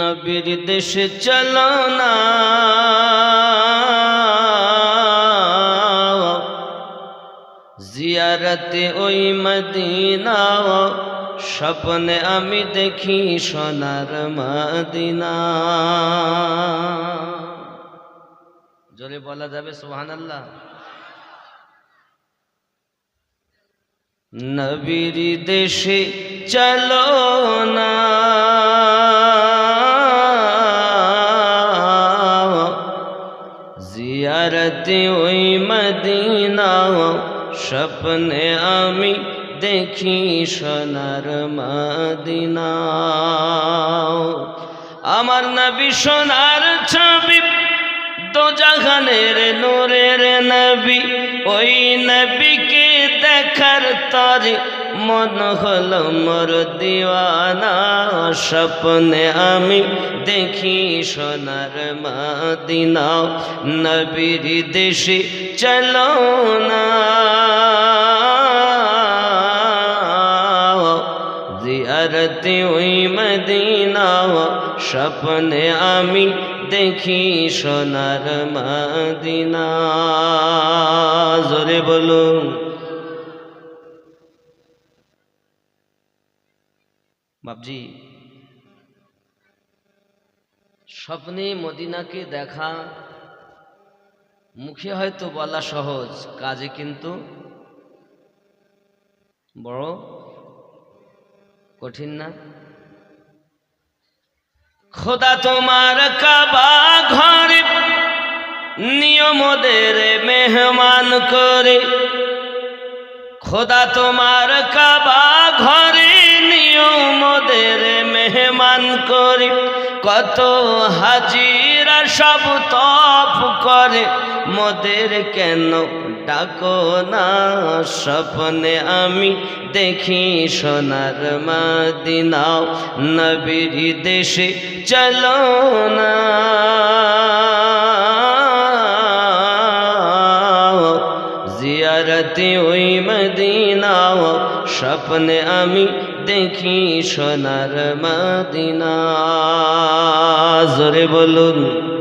নবীর দেশে চলো না। জিয়ারতে ওই মদিনা স্বপ্নে আমি দেখি সোনার মদিনা। জোরে বলা যাবে সুহান আল্লাহ নবীর দেশে চলো না। জিয়ারতে ওই মদিনা স্বপ্নে আমি দেখি সোনার মদিনা আমার নবী সোনার ছবি দো জাহানের নূরের নবী, ওই নবীকে দেখার তরে মন হলো মোর দিওয়ানা। স্বপ্নে আমি দেখি সোনার মদিনা। নবীর দেশে চলো না। জিয়ারতে ওই মদিনা। স্বপ্নে আমি দেখি সোনার মদিনা। জোরে বলুন। বাবজি স্বপ্নে মদিনাকে দেখা, মুখে হয়তো বলা সহজ, কাজে কিন্তু বড় কঠিন না। খোদা তোমার কাবা ঘরে নিয়মদের মেহমান করে। খোদা তোমার কাবা ঘরে নিয়মদের মেহমান করি, কত হাজিরা সব তপ করে। মোদের কেন ডাকো না? স্বপ্নে আমি দেখি সোনার মদিনাও, নবীর দেশে চলো না। জিয়ারতে ওই মদিনা স্বপ্নে আমি দেখি সোনার মদিনা। জোরে বলুন।